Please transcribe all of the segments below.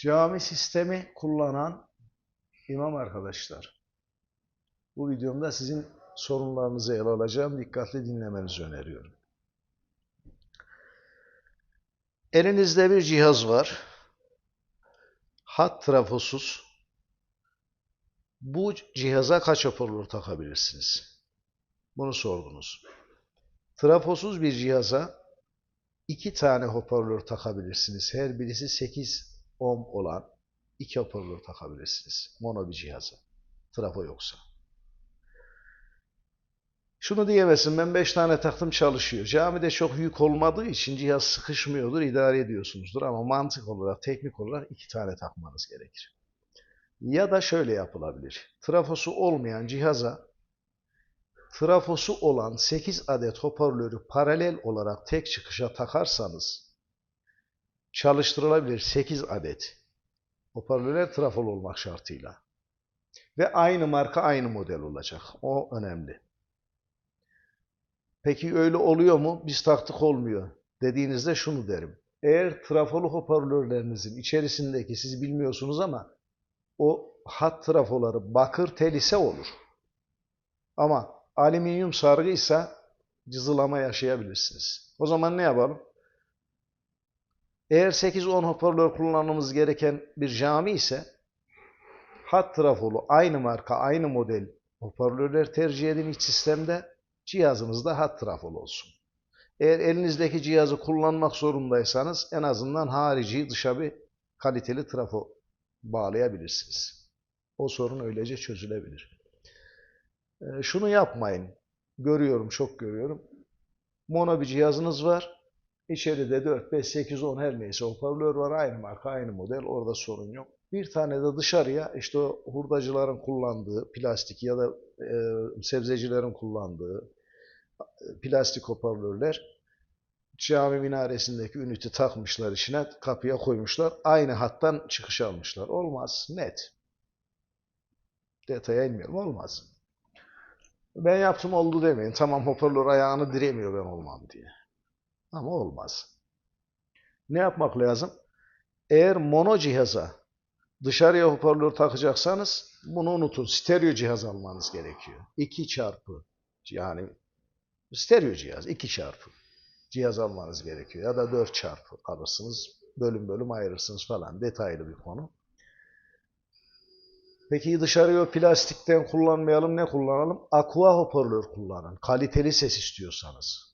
Cami sistemi kullanan imam arkadaşlar. Bu videomda sizin sorunlarınızı ele alacağım. Dikkatli dinlemenizi öneriyorum. Elinizde bir cihaz var. Hat trafosuz. Bu cihaza kaç hoparlör takabilirsiniz? Bunu sordunuz. Trafosuz bir cihaza iki tane hoparlör takabilirsiniz. Her birisi 8 ohm olan iki hoparlör takabilirsiniz. Mono bir cihaza. Trafo yoksa. Şunu diyemezsin ben 5 tane taktım çalışıyor. Camide çok yük olmadığı için cihaz sıkışmıyordur, idare ediyorsunuzdur ama mantık olarak, teknik olarak iki tane takmanız gerekir. Ya da şöyle yapılabilir. Trafosu olmayan cihaza trafosu olan 8 adet hoparlörü paralel olarak tek çıkışa takarsanız çalıştırılabilir 8 adet hoparlörler trafolu olmak şartıyla. Ve aynı marka aynı model olacak. O önemli. Peki öyle oluyor mu? Biz taktık olmuyor. Dediğinizde şunu derim. Eğer trafolu hoparlörlerinizin içerisindeki siz bilmiyorsunuz ama o hat trafoları bakır tel ise olur. Ama alüminyum sargıysa cızılama yaşayabilirsiniz. O zaman ne yapalım? Eğer 8-10 hoparlör kullanmamız gereken bir cami ise hat trafolu aynı marka aynı model hoparlörler tercih edin iç sistemde cihazınızda hat trafolu olsun. Eğer elinizdeki cihazı kullanmak zorundaysanız en azından harici dışa bir kaliteli trafo bağlayabilirsiniz. O sorun öylece çözülebilir. Ee, şunu yapmayın. Görüyorum, çok görüyorum. Mono bir cihazınız var. İçeride 4, 5, 8, 10 her neyse hoparlör var. Aynı marka, aynı model. Orada sorun yok. Bir tane de dışarıya işte o hurdacıların kullandığı plastik ya da e, sebzecilerin kullandığı e, plastik hoparlörler cami minaresindeki üniti takmışlar içine kapıya koymuşlar. Aynı hattan çıkış almışlar. Olmaz. Net. Detaya inmiyorum. Olmaz. Ben yaptım oldu demeyin. Tamam hoparlör ayağını diremiyor ben olmam diye. Ama olmaz. Ne yapmak lazım? Eğer mono cihaza dışarıya hoparlör takacaksanız bunu unutun. Stereo cihaz almanız gerekiyor. 2 çarpı yani stereo cihaz 2 çarpı cihaz almanız gerekiyor. Ya da 4 çarpı alırsınız. Bölüm bölüm ayırırsınız falan. Detaylı bir konu. Peki dışarıya plastikten kullanmayalım ne kullanalım? Aqua hoparlör kullanın. Kaliteli ses istiyorsanız.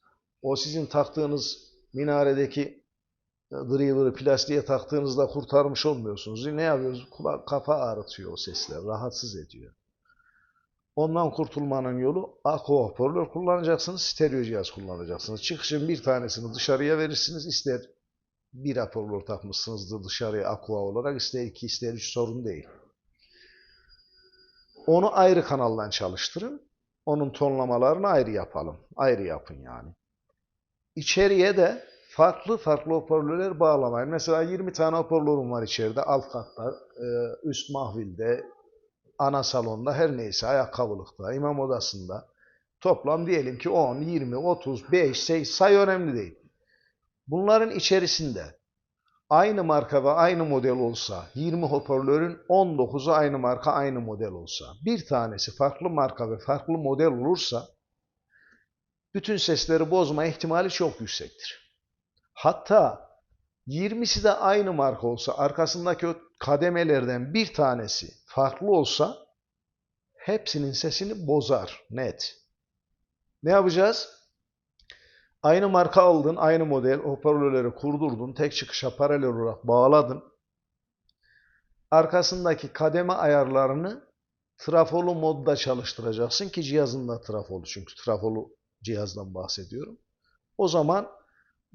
O sizin taktığınız minaredeki driver'ı plastiğe taktığınızda kurtarmış olmuyorsunuz. Ne yapıyoruz? Kulak, kafa ağrıtıyor o sesler. Rahatsız ediyor. Ondan kurtulmanın yolu aqua hoparlör kullanacaksınız. Stereo cihaz kullanacaksınız. Çıkışın bir tanesini dışarıya verirsiniz. İster bir hoparlör takmışsınızdır dışarıya aqua olarak. ister iki, ister üç sorun değil. Onu ayrı kanaldan çalıştırın. Onun tonlamalarını ayrı yapalım. Ayrı yapın yani. İçeriye de farklı farklı hoparlörler bağlamayın. Mesela 20 tane hoparlörüm var içeride. Alt katta, e, üst mahvilde, ana salonda her neyse ayakkabılıkta, imam odasında. Toplam diyelim ki 10, 20, 30, 5, 8 say önemli değil. Bunların içerisinde aynı marka ve aynı model olsa, 20 hoparlörün 19'u aynı marka aynı model olsa, bir tanesi farklı marka ve farklı model olursa, bütün sesleri bozma ihtimali çok yüksektir. Hatta 20'si de aynı marka olsa, arkasındaki kademelerden bir tanesi farklı olsa, hepsinin sesini bozar, net. Ne yapacağız? Aynı marka aldın, aynı model hoparlörleri kurdurdun, tek çıkışa paralel olarak bağladın. Arkasındaki kademe ayarlarını trafolu modda çalıştıracaksın ki cihazın da trafolu çünkü trafolu cihazdan bahsediyorum. O zaman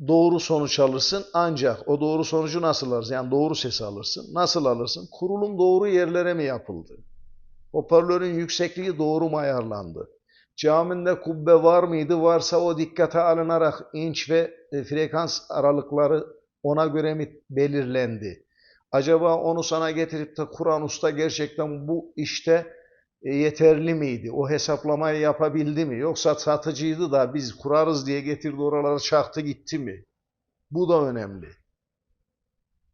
doğru sonuç alırsın ancak o doğru sonucu nasıl alırsın? Yani doğru sesi alırsın. Nasıl alırsın? Kurulum doğru yerlere mi yapıldı? Hoparlörün yüksekliği doğru mu ayarlandı? Caminde kubbe var mıydı? Varsa o dikkate alınarak inç ve e, frekans aralıkları ona göre mi belirlendi? Acaba onu sana getirip de Kur'an usta gerçekten bu işte yeterli miydi? O hesaplamayı yapabildi mi? Yoksa satıcıydı da biz kurarız diye getirdi oralara çaktı gitti mi? Bu da önemli.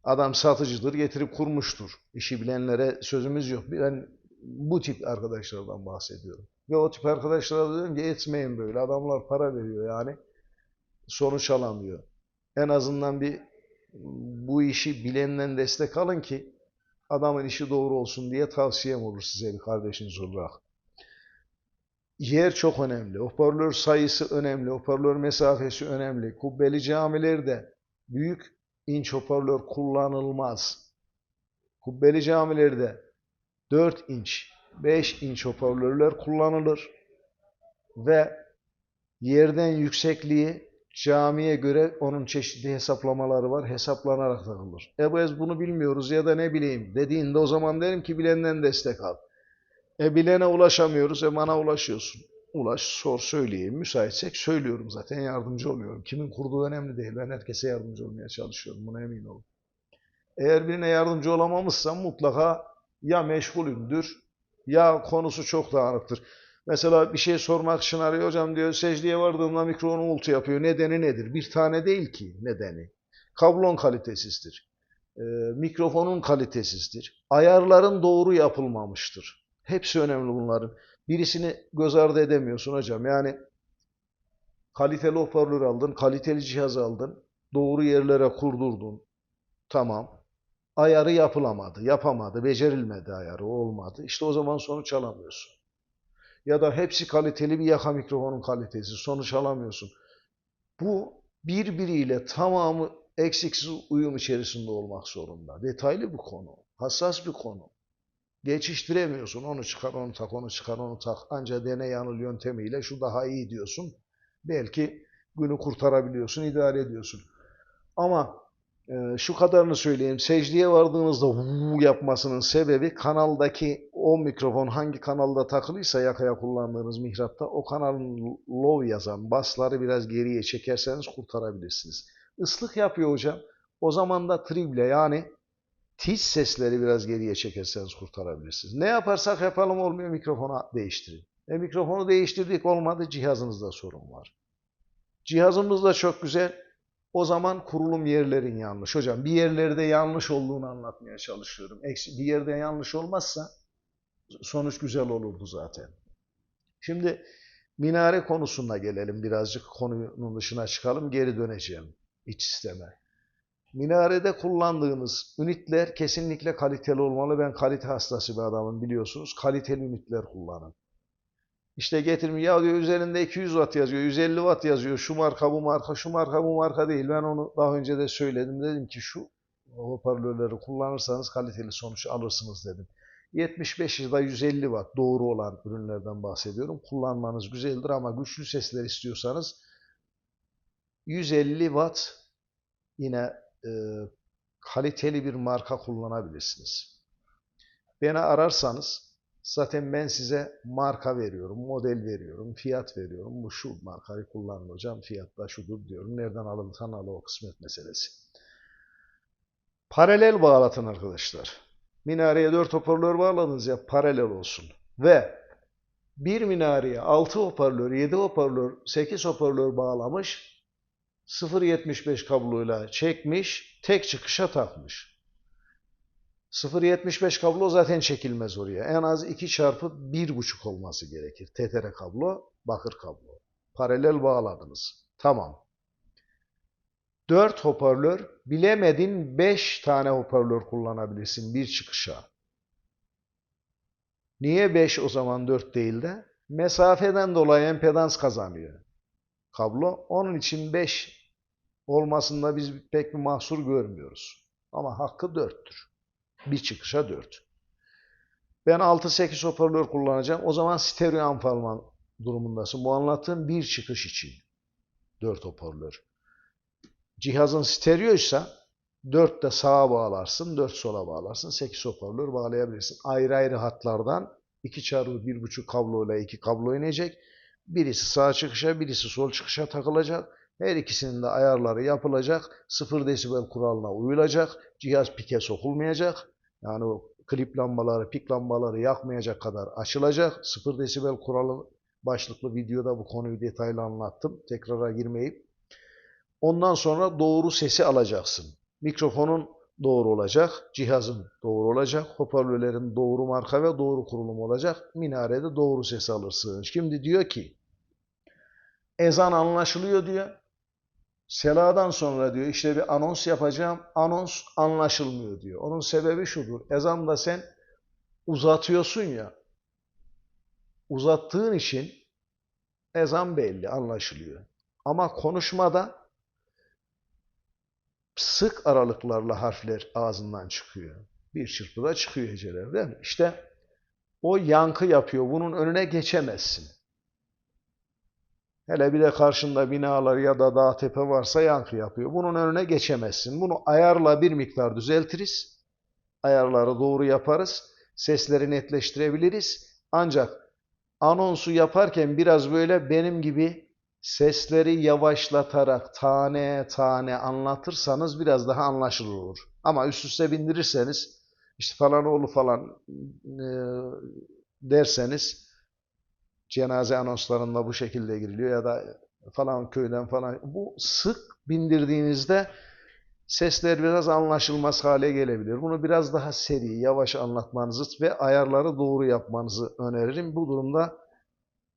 Adam satıcıdır, getirip kurmuştur. İşi bilenlere sözümüz yok. Ben bu tip arkadaşlardan bahsediyorum. Ve o tip arkadaşlara diyorum ki etmeyin böyle. Adamlar para veriyor yani. Sonuç alamıyor. En azından bir bu işi bilenden destek alın ki adamın işi doğru olsun diye tavsiyem olur size bir kardeşiniz olarak. Yer çok önemli. Hoparlör sayısı önemli. Hoparlör mesafesi önemli. Kubbeli camilerde büyük inç hoparlör kullanılmaz. Kubbeli camilerde 4 inç, 5 inç hoparlörler kullanılır ve yerden yüksekliği camiye göre onun çeşitli hesaplamaları var. Hesaplanarak takılır. E biz bunu bilmiyoruz ya da ne bileyim dediğinde o zaman derim ki bilenden destek al. E bilene ulaşamıyoruz. E bana ulaşıyorsun. Ulaş, sor, söyleyeyim. Müsaitsek söylüyorum zaten. Yardımcı oluyorum. Kimin kurduğu önemli değil. Ben herkese yardımcı olmaya çalışıyorum. Buna emin olun. Eğer birine yardımcı olamamışsam mutlaka ya meşgulümdür ya konusu çok dağınıktır. Mesela bir şey sormak için arıyor hocam diyor secdeye vardığımda mikrofonu ultu yapıyor. Nedeni nedir? Bir tane değil ki nedeni. Kablon kalitesizdir. Ee, mikrofonun kalitesizdir. Ayarların doğru yapılmamıştır. Hepsi önemli bunların. Birisini göz ardı edemiyorsun hocam. Yani kaliteli hoparlör aldın, kaliteli cihaz aldın, doğru yerlere kurdurdun. Tamam. Ayarı yapılamadı, yapamadı, becerilmedi ayarı, olmadı. İşte o zaman sonuç alamıyorsun. Ya da hepsi kaliteli bir yaka mikrofonun kalitesi, sonuç alamıyorsun. Bu birbiriyle tamamı eksiksiz uyum içerisinde olmak zorunda. Detaylı bir konu, hassas bir konu. Geçiştiremiyorsun. Onu çıkar, onu tak, onu çıkar, onu tak. Ancak deney yanıl yöntemiyle şu daha iyi diyorsun. Belki günü kurtarabiliyorsun, idare ediyorsun. Ama şu kadarını söyleyeyim. Secdeye vardığınızda vuu yapmasının sebebi kanaldaki o mikrofon hangi kanalda takılıysa yakaya kullandığınız mihrapta o kanalın low yazan basları biraz geriye çekerseniz kurtarabilirsiniz. Islık yapıyor hocam. O zaman da trible yani tiz sesleri biraz geriye çekerseniz kurtarabilirsiniz. Ne yaparsak yapalım olmuyor mikrofonu değiştirin. E mikrofonu değiştirdik olmadı cihazınızda sorun var. Cihazımız da çok güzel. O zaman kurulum yerlerin yanlış. Hocam bir yerlerde yanlış olduğunu anlatmaya çalışıyorum. Bir yerde yanlış olmazsa sonuç güzel olurdu zaten. Şimdi minare konusuna gelelim. Birazcık konunun dışına çıkalım. Geri döneceğim iç sisteme. Minarede kullandığınız ünitler kesinlikle kaliteli olmalı. Ben kalite hastası bir adamım biliyorsunuz. Kaliteli ünitler kullanın. İşte getirmiş ya diyor üzerinde 200 watt yazıyor, 150 watt yazıyor. Şu marka bu marka, şu marka bu marka değil. Ben onu daha önce de söyledim. Dedim ki şu hoparlörleri kullanırsanız kaliteli sonuç alırsınız dedim. 75 ya da 150 watt doğru olan ürünlerden bahsediyorum. Kullanmanız güzeldir ama güçlü sesler istiyorsanız 150 watt yine e, kaliteli bir marka kullanabilirsiniz. Beni ararsanız zaten ben size marka veriyorum, model veriyorum, fiyat veriyorum. Bu şu markayı kullanın hocam, fiyat da şudur diyorum. Nereden alınırsan al o kısmet meselesi. Paralel bağlatın arkadaşlar. Minareye 4 hoparlör bağladınız ya paralel olsun. Ve bir minareye 6 hoparlör, 7 hoparlör, 8 hoparlör bağlamış 0.75 kabloyla çekmiş, tek çıkışa takmış. 0.75 kablo zaten çekilmez oraya. En az 2 çarpı 1.5 olması gerekir. TTR kablo, bakır kablo. Paralel bağladınız. Tamam. 4 hoparlör, bilemedin 5 tane hoparlör kullanabilirsin bir çıkışa. Niye 5 o zaman 4 değil de? Mesafeden dolayı empedans kazanıyor kablo. Onun için 5 olmasında biz pek bir mahsur görmüyoruz. Ama hakkı 4'tür. Bir çıkışa 4. Ben 6-8 hoparlör kullanacağım. O zaman stereo amp alma durumundasın. Bu anlattığım bir çıkış için. 4 hoparlör. Cihazın stereoysa 4 de sağa bağlarsın, 4 sola bağlarsın. 8 hoparlör bağlayabilirsin. Ayrı ayrı hatlardan 2 çarpı 1.5 kabloyla 2 kablo inecek. Birisi sağ çıkışa, birisi sol çıkışa takılacak. Her ikisinin de ayarları yapılacak. 0 desibel kuralına uyulacak. Cihaz pike sokulmayacak. Yani o klip lambaları, pik lambaları yakmayacak kadar açılacak. 0 desibel kuralı başlıklı videoda bu konuyu detaylı anlattım. Tekrara girmeyip. Ondan sonra doğru sesi alacaksın. Mikrofonun doğru olacak, cihazın doğru olacak, hoparlörlerin doğru marka ve doğru kurulum olacak, minarede doğru ses alırsın. Şimdi diyor ki, ezan anlaşılıyor diyor. Seladan sonra diyor işte bir anons yapacağım, anons anlaşılmıyor diyor. Onun sebebi şudur, ezanda sen uzatıyorsun ya, uzattığın için ezan belli, anlaşılıyor. Ama konuşmada sık aralıklarla harfler ağzından çıkıyor. Bir çırpıda çıkıyor heceler? İşte o yankı yapıyor. Bunun önüne geçemezsin. Hele bir de karşında binalar ya da dağ tepe varsa yankı yapıyor. Bunun önüne geçemezsin. Bunu ayarla bir miktar düzeltiriz. Ayarları doğru yaparız. Sesleri netleştirebiliriz. Ancak anonsu yaparken biraz böyle benim gibi sesleri yavaşlatarak tane tane anlatırsanız biraz daha anlaşılır olur. Ama üst üste bindirirseniz işte falan oğlu falan e, derseniz cenaze anonslarında bu şekilde giriliyor ya da falan köyden falan bu sık bindirdiğinizde sesler biraz anlaşılmaz hale gelebilir. Bunu biraz daha seri, yavaş anlatmanızı ve ayarları doğru yapmanızı öneririm. Bu durumda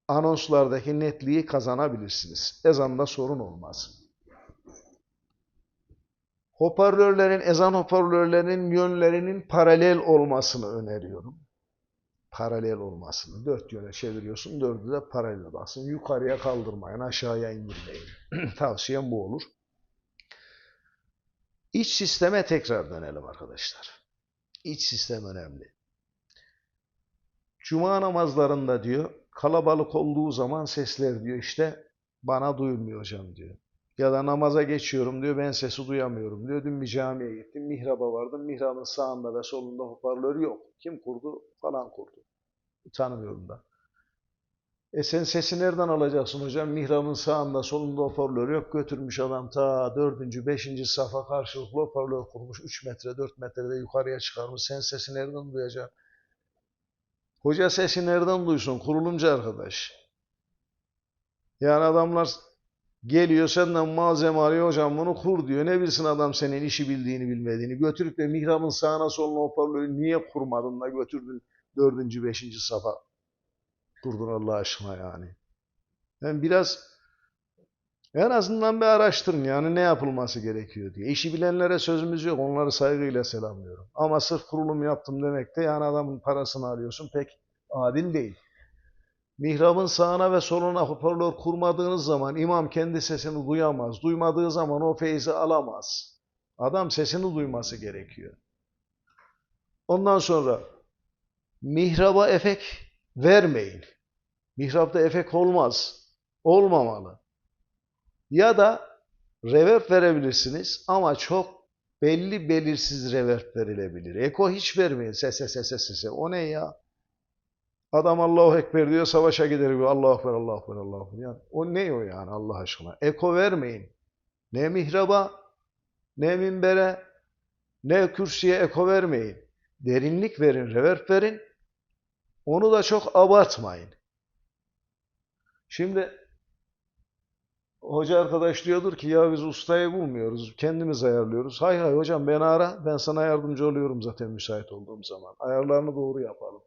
anonslardaki netliği kazanabilirsiniz. Ezanda sorun olmaz. Hoparlörlerin, ezan hoparlörlerinin yönlerinin paralel olmasını öneriyorum. Paralel olmasını. Dört yöne çeviriyorsun, dördü de paralel baksın. Yukarıya kaldırmayın, aşağıya indirmeyin. Tavsiyem bu olur. İç sisteme tekrar dönelim arkadaşlar. İç sistem önemli. Cuma namazlarında diyor, kalabalık olduğu zaman sesler diyor işte bana duyulmuyor hocam diyor. Ya da namaza geçiyorum diyor ben sesi duyamıyorum diyor. Dün bir camiye gittim mihraba vardım. Mihrabın sağında ve solunda hoparlör yok. Kim kurdu? Falan kurdu. Tanımıyorum da. E sen sesi nereden alacaksın hocam? Mihrabın sağında solunda hoparlör yok. Götürmüş adam ta dördüncü, beşinci safa karşılıklı hoparlör kurmuş. Üç metre, dört metrede yukarıya çıkarmış. Sen sesi nereden duyacaksın? Hoca sesi nereden duysun? Kurulumcu arkadaş. Yani adamlar geliyor senden malzeme alıyor hocam bunu kur diyor. Ne bilsin adam senin işi bildiğini bilmediğini. Götürüp de mihrabın sağına soluna hoparlörü niye kurmadın da götürdün dördüncü, beşinci safa kurdun Allah aşkına yani. Yani biraz en azından bir araştırın yani ne yapılması gerekiyor diye. İşi bilenlere sözümüz yok. Onları saygıyla selamlıyorum. Ama sırf kurulum yaptım demek de yani adamın parasını alıyorsun pek adil değil. Mihrabın sağına ve soluna hoparlör kurmadığınız zaman imam kendi sesini duyamaz. Duymadığı zaman o feyzi alamaz. Adam sesini duyması gerekiyor. Ondan sonra mihraba efek vermeyin. Mihrapta efek olmaz. Olmamalı. Ya da reverb verebilirsiniz ama çok belli belirsiz reverb verilebilir. Eko hiç vermeyin. Sese sese sese. O ne ya? Adam Allahu Ekber diyor savaşa gider diyor. Allahu Ekber, Allahu Ekber, Allahu Ekber. Yani, o ne o yani Allah aşkına? Eko vermeyin. Ne mihraba, ne minbere, ne kürsüye eko vermeyin. Derinlik verin, reverb verin. Onu da çok abartmayın. Şimdi hoca arkadaş diyordur ki ya biz ustayı bulmuyoruz, kendimiz ayarlıyoruz. Hay hay hocam beni ara, ben sana yardımcı oluyorum zaten müsait olduğum zaman. Ayarlarını doğru yapalım.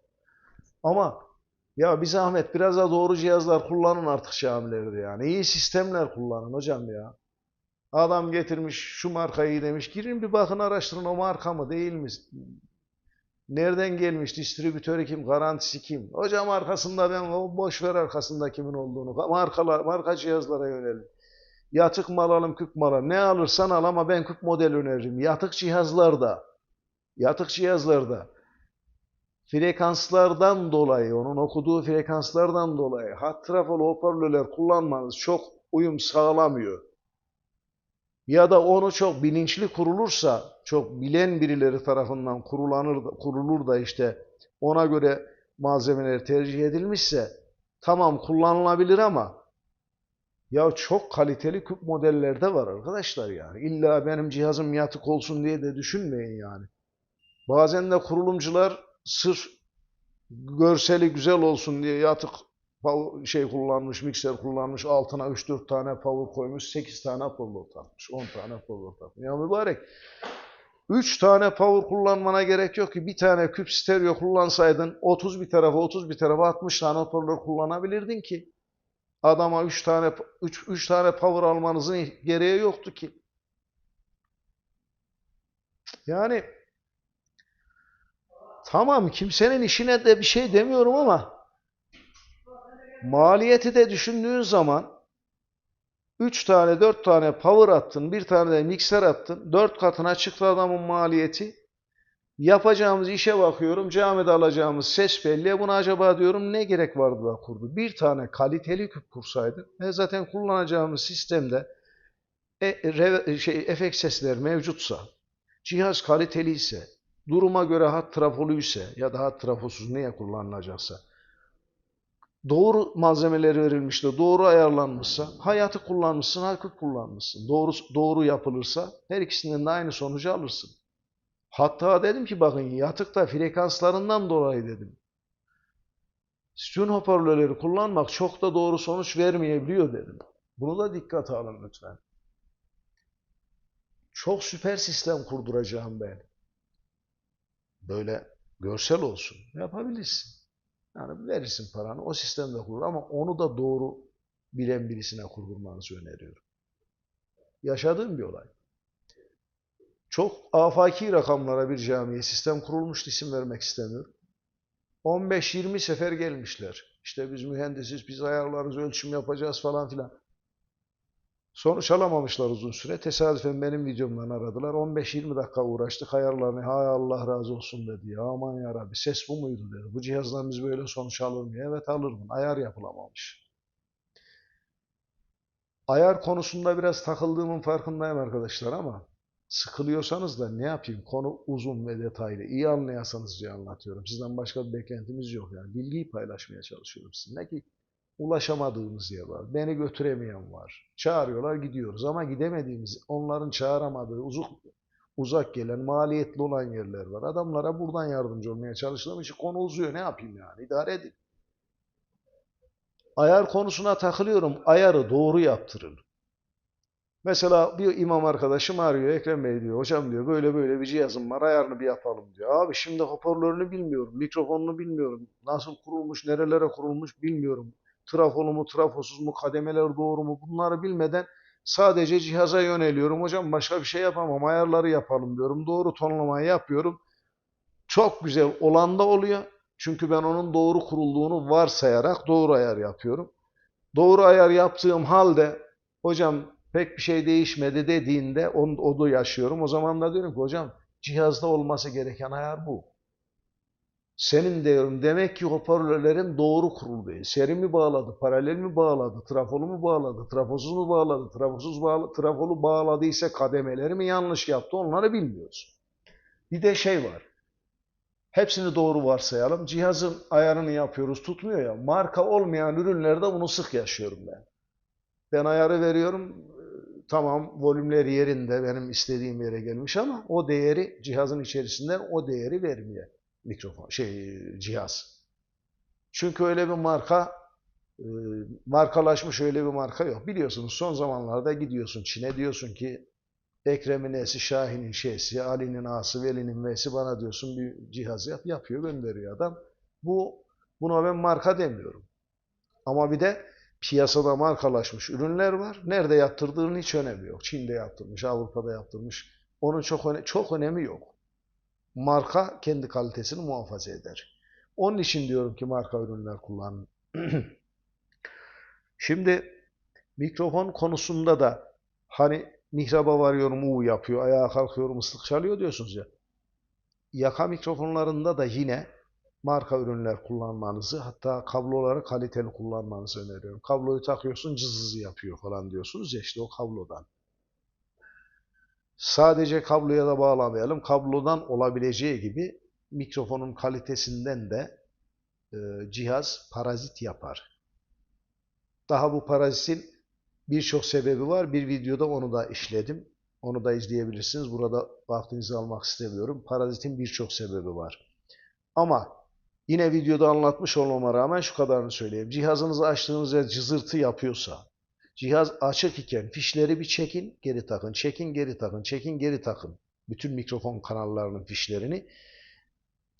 Ama ya bir zahmet biraz da doğru cihazlar kullanın artık camilerde yani. İyi sistemler kullanın hocam ya. Adam getirmiş şu markayı demiş. Girin bir bakın araştırın o marka mı değil mi? Nereden gelmiş? Distribütörü kim? Garantisi kim? Hocam arkasında ben o boş ver arkasında kimin olduğunu. Markalar, marka cihazlara yönelim. Yatık mal alalım, küp mal alalım. Ne alırsan al ama ben küp model öneririm. Yatık cihazlarda, yatık cihazlarda frekanslardan dolayı, onun okuduğu frekanslardan dolayı hat trafolu hoparlörler kullanmanız çok uyum sağlamıyor. Ya da onu çok bilinçli kurulursa, çok bilen birileri tarafından kurulanır, kurulur da işte ona göre malzemeler tercih edilmişse tamam kullanılabilir ama ya çok kaliteli küp modeller de var arkadaşlar yani. İlla benim cihazım yatık olsun diye de düşünmeyin yani. Bazen de kurulumcular sırf görseli güzel olsun diye yatık şey kullanmış, mikser kullanmış, altına 3-4 tane power koymuş, 8 tane power takmış, 10 tane power takmış. Ya mübarek, 3 tane power kullanmana gerek yok ki. Bir tane küp stereo kullansaydın 30 bir tarafa 30 bir tarafa 60 tane hoparlör kullanabilirdin ki. Adama 3 tane 3 3 tane power almanızın gereği yoktu ki. Yani tamam kimsenin işine de bir şey demiyorum ama maliyeti de düşündüğün zaman 3 tane 4 tane power attın, bir tane de mikser attın. 4 katına çıktı adamın maliyeti. Yapacağımız işe bakıyorum. Camide alacağımız ses belli. Buna acaba diyorum ne gerek vardı da kurdu. Bir tane kaliteli küp kursaydın ve zaten kullanacağımız sistemde e, re- şey, efekt sesler mevcutsa, cihaz kaliteli ise, duruma göre hat trafolu ise ya da hat trafosuz neye kullanılacaksa, doğru malzemeleri verilmiş de doğru ayarlanmışsa, hayatı kullanmışsın, hakkı kullanmışsın. Doğru, doğru yapılırsa her ikisinden de aynı sonucu alırsın. Hatta dedim ki bakın yatıkta frekanslarından dolayı dedim. Stun hoparlörleri kullanmak çok da doğru sonuç vermeyebiliyor dedim. Bunu da dikkate alın lütfen. Çok süper sistem kurduracağım ben. Böyle görsel olsun. Yapabilirsin. Yani verirsin paranı o sistemde kurur ama onu da doğru bilen birisine kurdurmanızı öneriyorum. Yaşadığım bir olay. Çok afaki rakamlara bir camiye sistem kurulmuştu isim vermek istemiyorum. 15-20 sefer gelmişler. İşte biz mühendisiz, biz ayarlarız, ölçüm yapacağız falan filan. Sonuç alamamışlar uzun süre. Tesadüfen benim videomdan aradılar. 15-20 dakika uğraştık. Ayarlarını hay Allah razı olsun dedi. Aman ya Rabbi ses bu muydu dedi. Bu cihazdan biz böyle sonuç alır mı? Evet alırdım. Ayar yapılamamış. Ayar konusunda biraz takıldığımın farkındayım arkadaşlar ama sıkılıyorsanız da ne yapayım? Konu uzun ve detaylı. İyi anlayasanız diye anlatıyorum. Sizden başka bir beklentimiz yok yani. Bilgiyi paylaşmaya çalışıyorum sizinle ki ulaşamadığımız yer var. Beni götüremeyen var. Çağırıyorlar gidiyoruz ama gidemediğimiz, onların çağıramadığı uzak, uzak gelen, maliyetli olan yerler var. Adamlara buradan yardımcı olmaya çalıştığım için konu uzuyor. Ne yapayım yani? İdare edin. Ayar konusuna takılıyorum. Ayarı doğru yaptırın. Mesela bir imam arkadaşım arıyor. Ekrem Bey diyor. Hocam diyor böyle böyle bir cihazım var. Ayarını bir yapalım diyor. Abi şimdi hoparlörünü bilmiyorum. Mikrofonunu bilmiyorum. Nasıl kurulmuş, nerelere kurulmuş bilmiyorum. Trafolu mu, trafosuz mu, kademeler doğru mu bunları bilmeden sadece cihaza yöneliyorum. Hocam başka bir şey yapamam. Ayarları yapalım diyorum. Doğru tonlamayı yapıyorum. Çok güzel olan da oluyor. Çünkü ben onun doğru kurulduğunu varsayarak doğru ayar yapıyorum. Doğru ayar yaptığım halde hocam pek bir şey değişmedi dediğinde onu, onu yaşıyorum. O zaman da diyorum ki hocam cihazda olması gereken ayar bu. Senin diyorum demek ki hoparlörlerin doğru kurulduğu. Seri mi bağladı, paralel mi bağladı, trafolu mu bağladı, trafosuz mu bağladı, trafosuz bağlı, trafolu bağladıysa kademeleri mi yanlış yaptı onları bilmiyoruz. Bir de şey var. Hepsini doğru varsayalım. Cihazın ayarını yapıyoruz tutmuyor ya. Marka olmayan ürünlerde bunu sık yaşıyorum ben. Ben ayarı veriyorum. Tamam volümler yerinde benim istediğim yere gelmiş ama o değeri cihazın içerisinden o değeri vermiyor mikrofon şey cihaz. Çünkü öyle bir marka e, markalaşmış öyle bir marka yok. Biliyorsunuz son zamanlarda gidiyorsun Çin'e diyorsun ki Ekrem'in E'si, Şahin'in şeysi, Ali'nin A'sı, Veli'nin V'si bana diyorsun bir cihaz yap, yapıyor, gönderiyor adam. Bu buna ben marka demiyorum. Ama bir de piyasada markalaşmış ürünler var. Nerede yaptırdığının hiç önemi yok. Çin'de yaptırmış, Avrupa'da yaptırmış. Onun çok öne çok önemi yok marka kendi kalitesini muhafaza eder. Onun için diyorum ki marka ürünler kullanın. Şimdi mikrofon konusunda da hani mihraba varıyorum u yapıyor, ayağa kalkıyorum ıslık çalıyor diyorsunuz ya. Yaka mikrofonlarında da yine marka ürünler kullanmanızı hatta kabloları kaliteli kullanmanızı öneriyorum. Kabloyu takıyorsun cızızı yapıyor falan diyorsunuz ya işte o kablodan. Sadece kabloya da bağlamayalım. Kablodan olabileceği gibi mikrofonun kalitesinden de e, cihaz parazit yapar. Daha bu parazitin birçok sebebi var. Bir videoda onu da işledim. Onu da izleyebilirsiniz. Burada vaktinizi almak istemiyorum. Parazitin birçok sebebi var. Ama yine videoda anlatmış olmama rağmen şu kadarını söyleyeyim. Cihazınızı açtığınızda cızırtı yapıyorsa, Cihaz açık iken fişleri bir çekin, geri takın, çekin, geri takın, çekin, geri takın. Bütün mikrofon kanallarının fişlerini.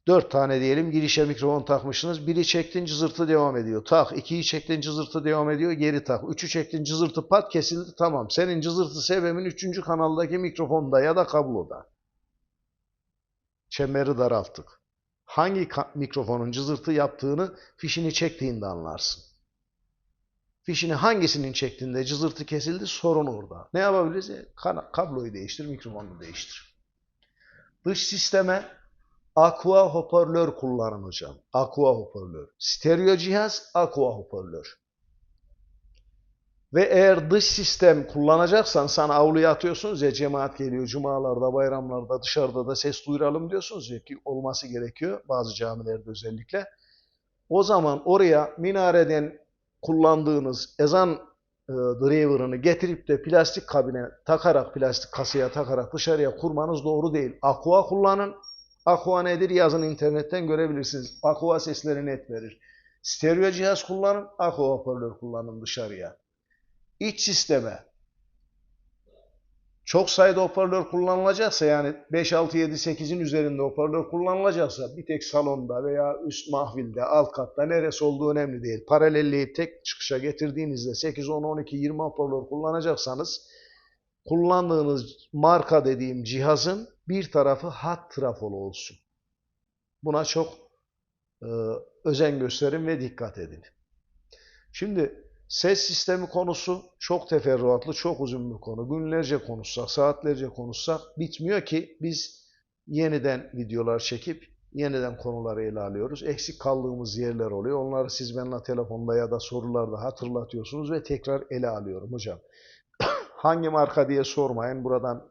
Dört tane diyelim girişe mikrofon takmışsınız. Biri çektin cızırtı devam ediyor. Tak. ikiyi çektin cızırtı devam ediyor. Geri tak. Üçü çektin cızırtı pat kesildi. Tamam. Senin cızırtı sebebin üçüncü kanaldaki mikrofonda ya da kabloda. Çemberi daralttık. Hangi mikrofonun cızırtı yaptığını fişini çektiğinde anlarsın. Fişini hangisinin çektiğinde cızırtı kesildi sorun orada. Ne yapabiliriz? E, kabloyu değiştir, mikrofonu değiştir. Dış sisteme aqua hoparlör kullanın hocam. Aqua hoparlör. Stereo cihaz, aqua hoparlör. Ve eğer dış sistem kullanacaksan sana avluya atıyorsunuz ya cemaat geliyor cumalarda, bayramlarda, dışarıda da ses duyuralım diyorsunuz ya ki olması gerekiyor bazı camilerde özellikle. O zaman oraya minareden kullandığınız ezan e, driver'ını getirip de plastik kabine takarak, plastik kasaya takarak dışarıya kurmanız doğru değil. Aqua kullanın. Aqua nedir? Yazın internetten görebilirsiniz. Aqua sesleri net verir. Stereo cihaz kullanın. Aqua hoparlör kullanın dışarıya. İç sisteme çok sayıda hoparlör kullanılacaksa yani 5, 6, 7, 8'in üzerinde hoparlör kullanılacaksa bir tek salonda veya üst mahvilde, alt katta neresi olduğu önemli değil. Paralelleyip tek çıkışa getirdiğinizde 8, 10, 12, 20 hoparlör kullanacaksanız kullandığınız marka dediğim cihazın bir tarafı hat trafolu olsun. Buna çok e, özen gösterin ve dikkat edin. Şimdi ses sistemi konusu çok teferruatlı, çok uzun bir konu. Günlerce konuşsak, saatlerce konuşsak bitmiyor ki biz yeniden videolar çekip yeniden konuları ele alıyoruz. Eksik kaldığımız yerler oluyor. Onları siz benimle telefonda ya da sorularda hatırlatıyorsunuz ve tekrar ele alıyorum hocam. Hangi marka diye sormayın. Buradan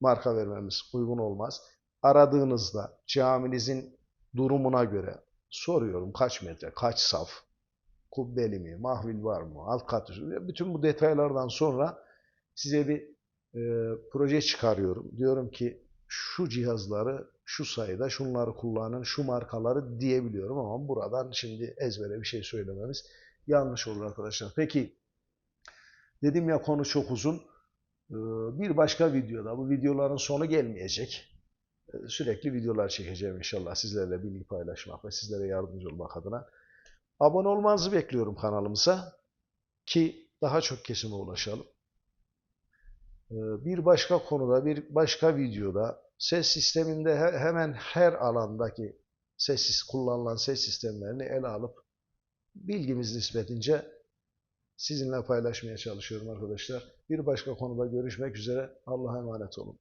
marka vermemiz uygun olmaz. Aradığınızda caminizin durumuna göre soruyorum kaç metre, kaç saf, kubbeli mi, mahvil var mı, alt kat. Bütün bu detaylardan sonra size bir e, proje çıkarıyorum. Diyorum ki şu cihazları şu sayıda şunları kullanın, şu markaları diyebiliyorum ama buradan şimdi ezbere bir şey söylememiz yanlış olur arkadaşlar. Peki dedim ya konu çok uzun. Ee, Bir başka videoda, bu videoların sonu gelmeyecek. Ee, Sürekli videolar çekeceğim inşallah sizlerle bilgi paylaşmak ve sizlere yardımcı olmak adına. Abone olmanızı bekliyorum kanalımıza ki daha çok kesime ulaşalım. Ee, Bir başka konuda, bir başka videoda ses sisteminde he- hemen her alandaki ses kullanılan ses sistemlerini ele alıp bilgimiz nispetince sizinle paylaşmaya çalışıyorum arkadaşlar. Bir başka konuda görüşmek üzere. Allah'a emanet olun.